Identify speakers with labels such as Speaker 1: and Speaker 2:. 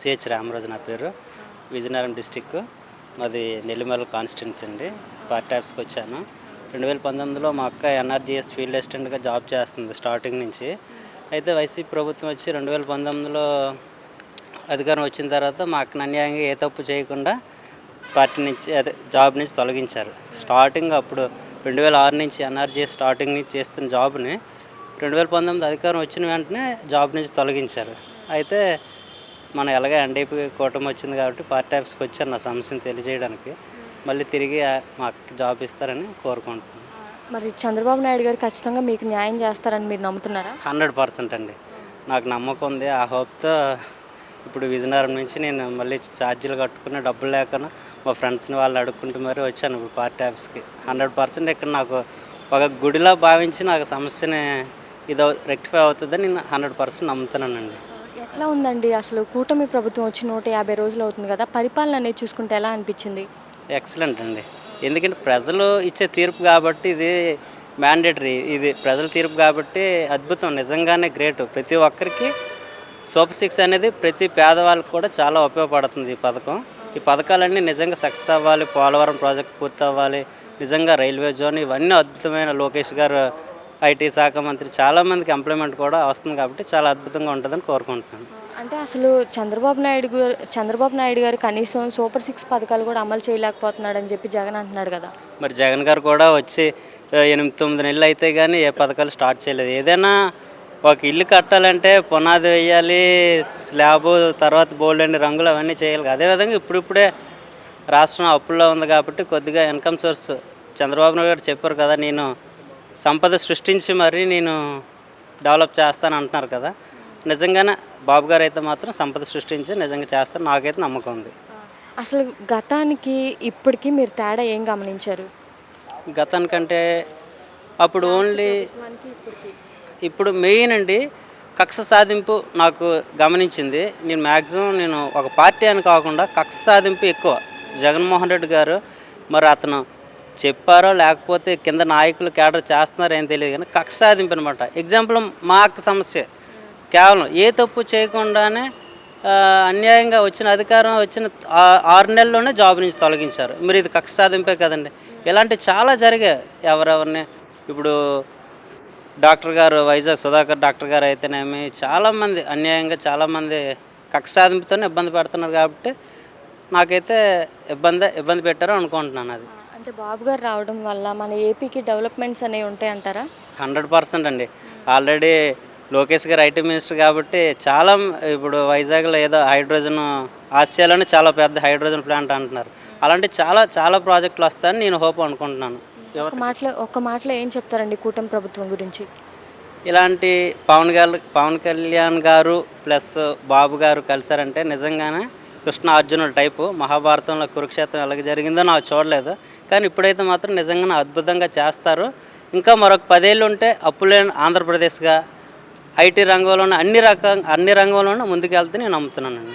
Speaker 1: CH Ramaraju నా పేరు. Vizianagaram district మాది నెల్లిమల కాన్స్టిట్యున్సీ అండి. పార్ట్ ఆఫ్స్కి వచ్చాను. రెండు వేల పంతొమ్మిదిలో మా అక్క ఎన్ఆర్జీఎస్ ఫీల్డ్ అసిస్టెంట్గా జాబ్ చేస్తుంది స్టార్టింగ్ నుంచి. అయితే వైసీపీ ప్రభుత్వం వచ్చి రెండు వేల పంతొమ్మిదిలో అధికారం వచ్చిన తర్వాత మా అక్కను అన్యాయంగా ఏ తప్పు చేయకుండా పార్టీ నుంచి అదే జాబ్ నుంచి తొలగించారు. స్టార్టింగ్ అప్పుడు రెండు వేల ఆరు నుంచి ఎన్ఆర్జీఎస్ స్టార్టింగ్ నుంచి చేస్తున్న జాబ్ని రెండు వేల పంతొమ్మిది అధికారం వచ్చిన వెంటనే జాబ్ నుంచి తొలగించారు. అయితే మనం ఎలాగ ఎన్డీపీ కూటమి వచ్చింది కాబట్టి పార్టీ ఆఫీస్కి వచ్చాను నా సమస్యను తెలియజేయడానికి మళ్ళీ తిరిగి ఆ- మా అక్కకి జాబ్ ఇస్తారని కోరుకుంటున్నాను
Speaker 2: మరి చంద్రబాబు నాయుడు గారు ఖచ్చితంగా మీకు న్యాయం చేస్తారని మీరు నమ్ముతున్నారా?
Speaker 1: హండ్రెడ్ పర్సెంట్ అండి. నాకు నమ్మకం ఉంది. ఆ హోప్తో ఇప్పుడు విజయనగరం నుంచి నేను మళ్ళీ ఛార్జీలు కట్టుకుని డబ్బులు లేకుండా మా ఫ్రెండ్స్ని వాళ్ళు అడుక్కుంటూ మరీ వచ్చాను ఇప్పుడు పార్టీ ఆఫీస్కి. హండ్రెడ్ పర్సెంట్ ఇక్కడ నాకు ఒక గుడిలా భావించి నాకు సమస్యని ఇది రెక్టిఫై అవుతుందని నేను హండ్రెడ్ పర్సెంట్ నమ్ముతున్నానండి.
Speaker 2: ఎట్లా ఉందండి? అసలు కూటమి ప్రభుత్వం వచ్చి నూట యాభై రోజులు అవుతుంది కదా పరిపాలన అనేది చూసుకుంటే ఎలా అనిపించింది?
Speaker 1: ఎక్సలెంట్ అండి. ఎందుకంటే ప్రజలు ఇచ్చే తీర్పు కాబట్టి ఇది మ్యాండేటరీ ఇది ప్రజల తీర్పు కాబట్టి అద్భుతం నిజంగానే గ్రేట్ ప్రతి ఒక్కరికి సూపర్ సిక్స్ అనేది ప్రతి పేదవాళ్ళకి కూడా చాలా ఉపయోగపడుతుంది ఈ పథకం. ఈ పథకాలన్నీ నిజంగా సక్సెస్ అవ్వాలి పోలవరం ప్రాజెక్ట్ పూర్తి అవ్వాలి నిజంగా రైల్వే జోన్ ఇవన్నీ అద్భుతమైన లోకేష్ గారు ఐటీ శాఖ మంత్రి చాలామందికి ఎంప్లాయ్మెంట్ కూడా వస్తుంది కాబట్టి చాలా అద్భుతంగా ఉంటుందని కోరుకుంటున్నాను.
Speaker 2: అంటే అసలు చంద్రబాబు నాయుడు గారు చంద్రబాబు నాయుడు గారు కనీసం సూపర్ సిక్స్ పథకాలు కూడా అమలు చేయలేకపోతున్నాడు అని చెప్పి జగన్ అంటున్నాడు కదా.
Speaker 1: మరి జగన్ గారు కూడా వచ్చి ఎనిమిది తొమ్మిది నెలలు అయితే కానీ ఏ పథకాలు స్టార్ట్ చేయలేదు. ఏదైనా ఒక ఇల్లు కట్టాలంటే పునాది వేయాలి స్లాబ్ తర్వాత బోల్డ్ అండి రంగులు అవన్నీ చేయాలి అదేవిధంగా ఇప్పుడిప్పుడే రాష్ట్రం అప్పుల్లో ఉంది కాబట్టి కొద్దిగా ఇన్కమ్ సోర్స్ చంద్రబాబు నాయుడు గారు చెప్పారు కదా నేను సంపద సృష్టించి మరి నేను డెవలప్ చేస్తాను అంటున్నారు కదా. నిజంగానే బాబు గారు అయితే మాత్రం సంపద సృష్టించి నిజంగా చేస్తారు. నాకైతే నమ్మకం ఉంది.
Speaker 2: అసలు గతానికి ఇప్పటికీ మీరు తేడా ఏం గమనించారు?
Speaker 1: గతానికంటే అప్పుడు ఓన్లీ ఇప్పుడు మెయిన్ అండి కక్ష సాధింపు నాకు గమనించింది. నేను మ్యాక్సిమం నేను ఒక పార్టీ అని కాకుండా కక్ష సాధింపు ఎక్కువ. జగన్మోహన్ రెడ్డి గారు మరి అతను చెప్పారో లేకపోతే కింద నాయకులు కేడర్ చేస్తున్నారో ఏం తెలియదు కానీ కక్ష సాధింపు అనమాట ఎగ్జాంపుల్ మా అక్క సమస్య. కేవలం ఏ తప్పు చేయకుండానే అన్యాయంగా వచ్చిన అధికారం వచ్చిన ఆరు నెలల్లోనే జాబ్ నుంచి తొలగించారు. మీరు ఇది కక్ష సాధింపే కదండి. ఇలాంటి చాలా జరిగాయి. ఎవరెవరిని? ఇప్పుడు డాక్టర్ గారు వైజాగ్ సుధాకర్ డాక్టర్ గారు అయితేనేమి చాలామంది అన్యాయంగా చాలామంది కక్ష సాధింపుతోనే ఇబ్బంది పెడుతున్నారు కాబట్టి నాకైతే ఇబ్బంది ఇబ్బంది పెట్టారు అనుకుంటున్నాను అది.
Speaker 2: అంటే బాబు గారు రావడం వల్ల మన ఏపీకి డెవలప్మెంట్స్ అనేవి ఉంటాయి అంటారా?
Speaker 1: హండ్రెడ్ పర్సెంట్ అండి. ఆల్రెడీ లోకేష్ గారు ఐటీ మినిస్టర్ కాబట్టి చాలా ఇప్పుడు వైజాగ్లో ఏదో హైడ్రోజన్ ఆసియాలోనే చాలా పెద్ద హైడ్రోజన్ ప్లాంట్ అంటున్నారు. అలాంటి చాలా చాలా ప్రాజెక్టులు వస్తాయని నేను హోప్ అనుకుంటున్నాను.
Speaker 2: ఒక మాటలో ఒక్క మాటలో ఏం చెప్తారండి కూటమి ప్రభుత్వం గురించి?
Speaker 1: ఇలాంటి పవన్ గారు పవన్ కళ్యాణ్ గారు ప్లస్ బాబు గారు కలిసారంటే నిజంగానే కృష్ణ అర్జునుల టైపు మహాభారతంలో కురుక్షేత్రం ఎలాగ జరిగిందో నాకు చూడలేదు. కానీ ఇప్పుడైతే మాత్రం నిజంగానే అద్భుతంగా చేస్తారు. ఇంకా మరొక పదేళ్ళు ఉంటే అప్పులేని ఆంధ్రప్రదేశ్గా ఐటీ రంగంలోనే అన్ని రకాల అన్ని రంగంలోనూ ముందుకెళ్తే నేను నమ్ముతున్నానండి.